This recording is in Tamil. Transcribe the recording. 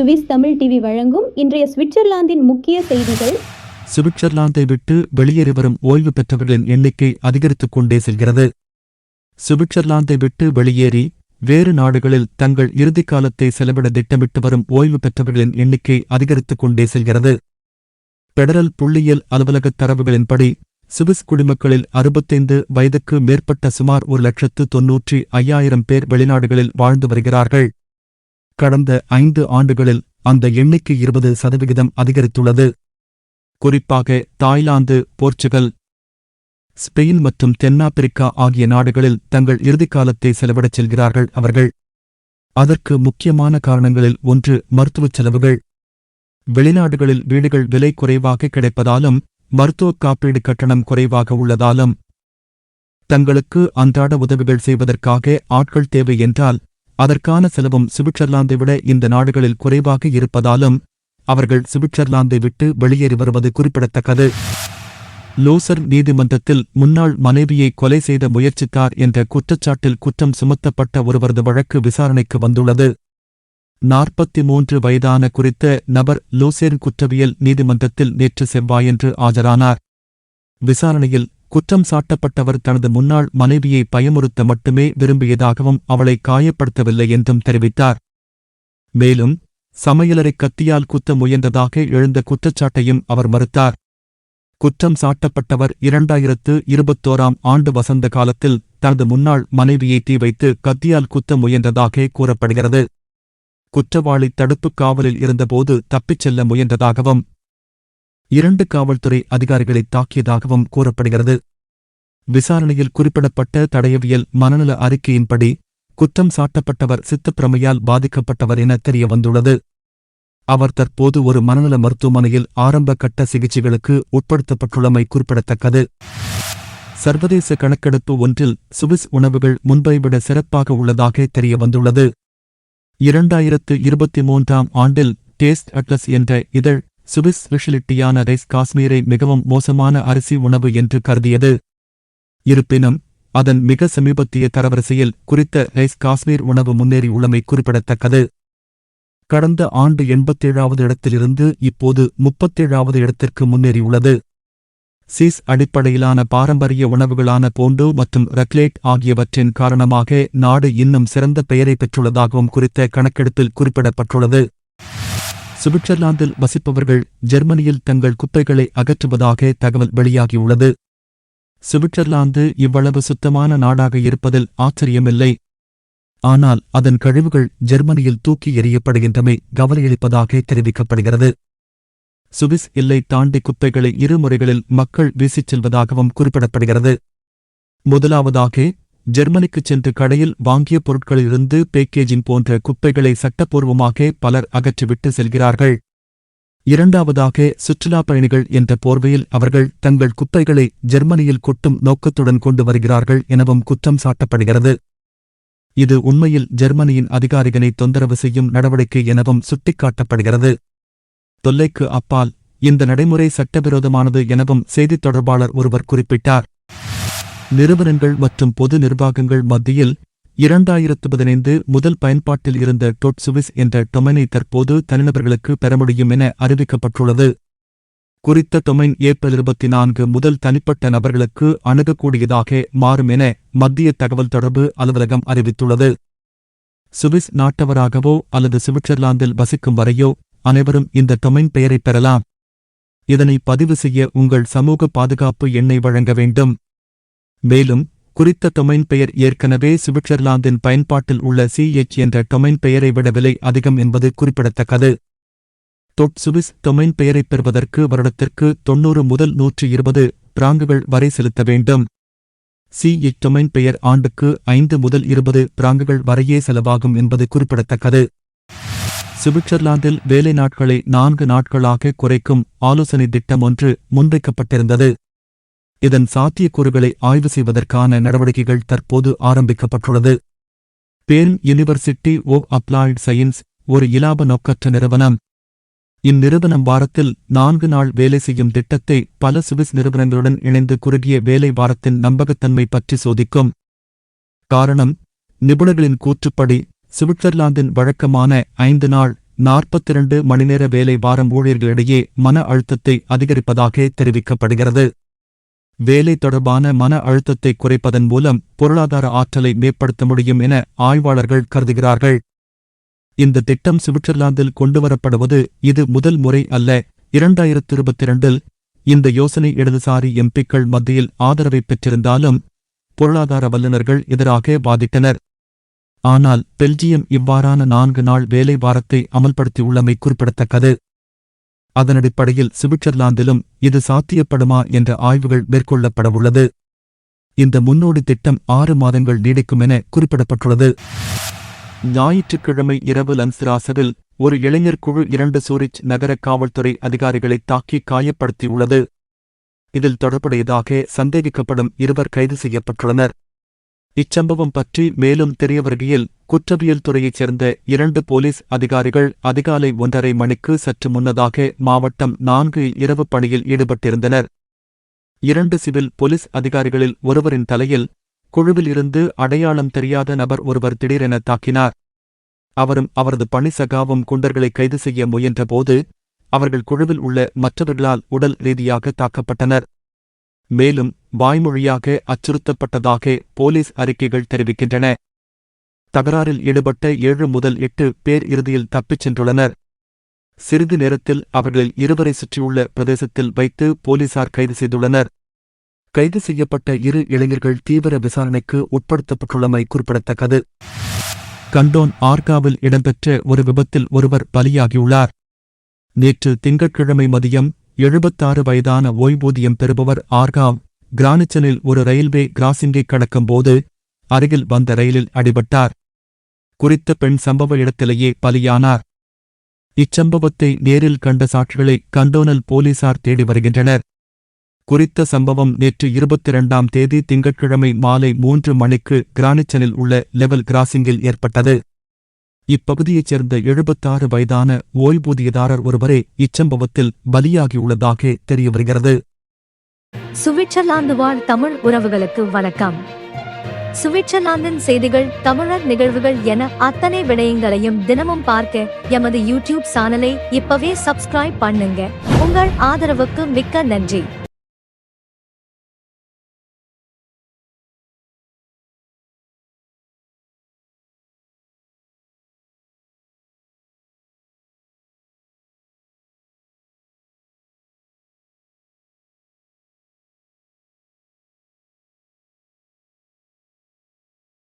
சுவிஸ் தமிழ் டிவி வழங்கும் இன்றைய சுவிட்சர்லாந்தின் முக்கிய செய்திகள். சுவிட்சர்லாந்தை விட்டு வெளியேறி வரும் ஓய்வு பெற்றவர்களின் எண்ணிக்கை அதிகரித்துக் கொண்டே செல்கிறது. சுவிட்சர்லாந்தை விட்டு வெளியேறி வேறு நாடுகளில் தங்கள் இறுதிக் காலத்தை செலவிட திட்டமிட்டு வரும் ஓய்வு பெற்றவர்களின் எண்ணிக்கை அதிகரித்துக் கொண்டே செல்கிறது. பெடரல் புள்ளியியல் அலுவலகத் தரவுகளின்படி சுவிஸ் குடிமக்களில் அறுபத்தைந்து வயதுக்கு மேற்பட்ட சுமார் ஒரு லட்சத்து தொன்னூற்றி ஐயாயிரம் பேர் வெளிநாடுகளில் வாழ்ந்து வருகிறார்கள். கடந்த ஐந்து ஆண்டுகளில் அந்த எண்ணிக்கை இருபது சதவிகிதம் அதிகரித்துள்ளது. குறிப்பாக தாய்லாந்து போர்ச்சுகல் ஸ்பெயின் மற்றும் தென்னாப்பிரிக்கா ஆகிய நாடுகளில் தங்கள் இறுதிக்காலத்தை செலவிடச் செல்கிறார்கள் அவர்கள். அதற்கு முக்கியமான காரணங்களில் ஒன்று மருத்துவச் செலவுகள். வெளிநாடுகளில் வீடுகள் விலை குறைவாக கிடைப்பதாலும் மருத்துவக் காப்பீடு கட்டணம் குறைவாக உள்ளதாலும் தங்களுக்கு அன்றாட உதவிகள் செய்வதற்காக ஆட்கள் தேவை என்றால் அதற்கான செலவும் சுவிட்சர்லாந்தை விட இந்த நாடுகளில் குறைவாக இருப்பதாலும் அவர்கள் சுவிட்சர்லாந்தை விட்டு வெளியேறி வருவது குறிப்பிடத்தக்கது. லோசர் நீதிமன்றத்தில் முன்னாள் மனைவியை கொலை செய்த முயற்சித்தார் என்ற குற்றச்சாட்டில் குற்றம் சுமத்தப்பட்ட ஒருவரது வழக்கு விசாரணைக்கு வந்துள்ளது. நாற்பத்தி மூன்று வயதான குறித்த நபர் லூசேர் குற்றவியல் நீதிமன்றத்தில் நேற்று செவ்வாயன்று ஆஜரானார். விசாரணையில் குற்றம் சாட்டப்பட்டவர் தனது முன்னாள் மனைவியை பயமுறுத்த மட்டுமே விரும்பியதாகவும் அவளை காயப்படுத்தவில்லை என்றும் தெரிவித்தார். மேலும் சமையலறை கத்தியால் குத்த முயன்றதாக எழுந்த குற்றச்சாட்டையும் அவர் மறுத்தார். குற்றம் சாட்டப்பட்டவர் இரண்டாயிரத்து இருபத்தோராம் ஆண்டு வசந்த காலத்தில் தனது முன்னாள் மனைவியை தீ வைத்து கத்தியால் குத்த முயன்றதாக கூறப்படுகிறது. குற்றவாளி தடுப்புக் காவலில் இருந்தபோது தப்பிச் செல்ல முயன்றதாகவும் இரண்டு காவல்துறை அதிகாரிகளை தாக்கியதாகவும் கூறப்படுகிறது. விசாரணையில் குறிப்பிடப்பட்ட தடயவியல் மனநல அறிக்கையின்படி குற்றம் சாட்டப்பட்டவர் சித்தப்பிரமையால் பாதிக்கப்பட்டவர் என தெரிய வந்துள்ளது அவர் தற்போது ஒரு மனநல மருத்துவமனையில் ஆரம்ப கட்ட சிகிச்சைகளுக்கு உட்படுத்தப்பட்டுள்ளமை குறிப்பிடத்தக்கது. சர்வதேச கணக்கெடுப்பு ஒன்றில் சுவிஸ் உணவுகள் முன்பை விட சிறப்பாக உள்ளதாக தெரிய வந்துள்ளது இரண்டாயிரத்து இருபத்தி மூன்றாம் ஆண்டில் டேஸ்ட் அட்லஸ் என்ற இதழ் சுவிஸ் ஸ்பெஷலிட்டியான ரைஸ் காஷ்மீரை மிகவும் மோசமான அரிசி உணவு என்று கருதியது. இருப்பினும் அதன் மிக சமீபத்திய தரவரிசையில் குறித்த ரைஸ் காஷ்மீர் உணவு முன்னேறியுள்ளமை குறிப்பிடத்தக்கது. கடந்த ஆண்டு எண்பத்தேழாவது இடத்திலிருந்து இப்போது முப்பத்தேழாவது இடத்திற்கு முன்னேறியுள்ளது சீஸ் அடிப்படையிலான பாரம்பரிய உணவுகளான போண்டோ மற்றும் ரக்லேட் ஆகியவற்றின் காரணமாக நாடு இன்னும் சிறந்த பெயரை பெற்றுள்ளதாகவும் குறித்த கணக்கெடுப்பில் குறிப்பிடப்பட்டுள்ளது. சுவிட்சர்லாந்தில் வசிப்பவர்கள் ஜெர்மனியில் தங்கள் குப்பைகளை அகற்றுவதாக தகவல் வெளியாகியுள்ளது. சுவிட்சர்லாந்து இவ்வளவு சுத்தமான நாடாக இருப்பதில் ஆச்சரியமில்லை. ஆனால் அதன் கழிவுகள் ஜெர்மனியில் தூக்கி எறியப்படுகின்றமை கவலையளிப்பதாக தெரிவிக்கப்படுகிறது. சுவிஸ் எல்லை தாண்டி குப்பைகளை இரு முறைகளில் மக்கள் வீசிச் செல்வதாகவும் குறிப்பிடப்படுகிறது. முதலாவதாக ஜெர்மனிக்குச் சென்று கடையில் வாங்கிய பொருட்களிலிருந்து பேக்கேஜிங் போன்ற குப்பைகளை சட்டப்பூர்வமாக பலர் அகற்றிவிட்டு செல்கிறார்கள். இரண்டாவதாக சுற்றுலாப் பயணிகள் என்ற போர்வையில் அவர்கள் தங்கள் குப்பைகளை ஜெர்மனியில் கொட்டும் நோக்கத்துடன் கொண்டு வருகிறார்கள் எனவும் குற்றம் சாட்டப்படுகிறது. இது உண்மையில் ஜெர்மனியின் அதிகாரிகளை தொந்தரவு செய்யும் நடவடிக்கை எனவும் சுட்டிக்காட்டப்படுகிறது. தொல்லைக்கு அப்பால் இந்த நடைமுறை சட்டவிரோதமானது எனவும் செய்தித் தொடர்பாளர் ஒருவர் குறிப்பிட்டார். நிறுவனங்கள் மற்றும் பொது நிர்வாகங்கள் மத்தியில் இரண்டாயிரத்து பதினைந்து முதல் பயன்பாட்டில் இருந்த டொட் சுவிஸ் என்ற டொமைனை தற்போது தனிநபர்களுக்கு பெற முடியும் என அறிவிக்கப்பட்டுள்ளது. குறித்த டொமைன் ஏப்ரல் இருபத்தி நான்கு முதல் தனிப்பட்ட நபர்களுக்கு அணுகக்கூடியதாக மாறும் என மத்திய தகவல் தொடர்பு அலுவலகம் அறிவித்துள்ளது. சுவிஸ் நாட்டவராகவோ அல்லது சுவிட்சர்லாந்தில் வசிக்கும் வரையோ அனைவரும் இந்த டொமைன் பெயரை பெறலாம். இதனை பதிவு செய்ய உங்கள் சமூக பாதுகாப்பு எண்ணை வழங்க வேண்டும். மேலும் குறித்த டொமைன் பெயர் ஏற்கனவே சுவிட்சர்லாந்தின் பயன்பாட்டில் உள்ள சிஎச் என்ற டொமைன் பெயரை விட விலை அதிகம் என்பது குறிப்பிடத்தக்கது. தொட் சுவிஸ் டொமைன் பெயரைப் பெறுவதற்கு வருடத்திற்கு தொன்னூறு முதல் நூற்றி இருபது பிராங்குகள் வரை செலுத்த வேண்டும். சிஎச் டொமைன் பெயர் ஆண்டுக்கு ஐந்து முதல் இருபது பிராங்குகள் வரையே செலவாகும் என்பது குறிப்பிடத்தக்கது. சுவிட்சர்லாந்தில் வேலை நாட்களை நான்கு நாட்களாக குறைக்கும் ஆலோசனை திட்டம் ஒன்று முன்வைக்கப்பட்டிருந்தது. இதன் சாத்தியக்கூறுகளை ஆய்வு செய்வதற்கான நடவடிக்கைகள் தற்போது ஆரம்பிக்கப்பட்டுள்ளது. Bern university of applied science ஒரு இலாப நோக்கற்ற நிறுவனம். இந்நிறுவனம் வாரத்தில் நான்கு நாள் வேலை செய்யும் திட்டத்தை பல சுவிஸ் நிறுவனங்களுடன் இணைந்து குறுகிய வேலை வாரத்தின் நம்பகத்தன்மை பற்றி சோதிக்கும். காரணம் நிபுணர்களின் கூற்றுப்படி சுவிட்சர்லாந்தின் வழக்கமான ஐந்து நாள் நாற்பத்திரண்டு மணிநேர வேலை வாரம் ஊழியர்களிடையே மன அழுத்தத்தை அதிகரிப்பதாக தெரிவிக்கப்படுகிறது. வேலை தொடர்பான மன அழுத்தத்தை குறைப்பதன் மூலம் பொருளாதார ஆற்றலை மேம்படுத்த முடியும் என ஆய்வாளர்கள் கருதுகிறார்கள். இந்த திட்டம் சுவிட்சர்லாந்தில் கொண்டுவரப்படுவது இது முதல் முறை அல்ல. இரண்டாயிரத்து இருபத்தி இரண்டில் இந்த யோசனை இடதுசாரி எம்பிக்கள் மத்தியில் ஆதரவை பெற்றிருந்தாலும் பொருளாதார வல்லுநர்கள் எதிராக வாதிட்டனர். ஆனால் பெல்ஜியம் இவ்வாறான நான்கு நாள் வேலை வாரத்தை அமல்படுத்தியுள்ளமை குறிப்பிடத்தக்கது. அதனடிப்படையில் சுவிட்சர்லாந்திலும் இது சாத்தியப்படுமா என்ற ஆய்வுகள் மேற்கொள்ளப்படவுள்ளது. இந்த முன்னோடி திட்டம் ஆறு மாதங்கள் நீடிக்கும் என குறிப்பிடப்பட்டுள்ளது. ஞாயிற்றுக்கிழமை இரவு லன்சிராசவில் ஒரு இளைஞர் குழு இரண்டு சூரிச் நகர காவல்துறை அதிகாரிகளை தாக்கி காயப்படுத்தியுள்ளது. இதில் தொடர்புடையதாக சந்தேகிக்கப்படும் இருவர் கைது செய்யப்பட்டுள்ளனர். இச்சம்பவம் பற்றி மேலும் தெரியவருகையில் குற்றவியல் துறையைச் சேர்ந்த இரண்டு போலீஸ் அதிகாரிகள் அதிகாலை ஒன்றரை மணிக்கு சற்று முன்னதாக மாவட்டம் நான்கு இரவு பணியில் ஈடுபட்டிருந்தனர். இரண்டு சிவில் போலீஸ் அதிகாரிகளில் ஒருவரின் தலையில் குழுவில் இருந்து அடையாளம் தெரியாத நபர் ஒருவர் திடீரென தாக்கினார். அவரும் அவரது பணி சகாவும் குண்டர்களை கைது செய்ய முயன்றபோது அவர்கள் குழுவில் உள்ள மற்றவர்களால் உடல் ரீதியாக தாக்கப்பட்டனர். மேலும் வாய்மொழியாக அச்சுறுத்தப்பட்டதாக போலீஸ் அறிக்கைகள் தெரிவிக்கின்றன. தகராறில் ஈடுபட்ட ஏழு முதல் எட்டு பேர் இறுதியில் தப்பிச் சென்றுள்ளனர். சிறிது நேரத்தில் அவர்களில் இருவரை சுற்றியுள்ள பிரதேசத்தில் வைத்து போலீசார் கைது செய்துள்ளனர். கைது செய்யப்பட்ட இரு இளைஞர்கள் தீவிர விசாரணைக்கு உட்படுத்தப்பட்டுள்ளமை குறிப்பிடத்தக்கது. கண்டோன் ஆர்காவில் இடம்பெற்ற ஒரு விபத்தில் ஒருவர் பலியாகியுள்ளார். நேற்று திங்கட்கிழமை மதியம் எழுபத்தாறு வயதான ஓய்வூதியம் பெறுபவர் ஆர்காவ். கிரானிச்சனில் ஒரு ரயில்வே கிராசிங்கை கடக்கும்போது அருகில் வந்த ரயிலில் அடிபட்டார். குறித்த பெண் சம்பவ இடத்திலேயே பலியானார். இச்சம்பவத்தை நேரில் கண்ட சாட்சிகளை கண்டோனல் போலீசார் தேடி வருகின்றனர். குறித்த சம்பவம் நேற்று இருபத்தி இரண்டாம் தேதி திங்கட்கிழமை மாலை மூன்று மணிக்கு கிரானிச்சனில் உள்ள லெவல் கிராசிங்கில் ஏற்பட்டது. இப்பகுதியைச் சேர்ந்த எழுபத்தாறு வயதான ஓய்வூதியதாரர் ஒருவரே இச்சம்பவத்தில் பலியாகியுள்ளதாக தெரியவருகிறது சுவிட்சர்லாந்து வாழ் தமிழ் உறவுகளுக்கு வணக்கம். சுவிட்சர்லாந்தின் செய்திகள் தமிழர் நிகழ்வுகள் என அத்தனை விடயங்களையும் தினமும் பார்க்க எமது யூடியூப் சேனலை இப்பவே சப்ஸ்கிரைப் பண்ணுங்க. உங்கள் ஆதரவுக்கு மிக்க நன்றி.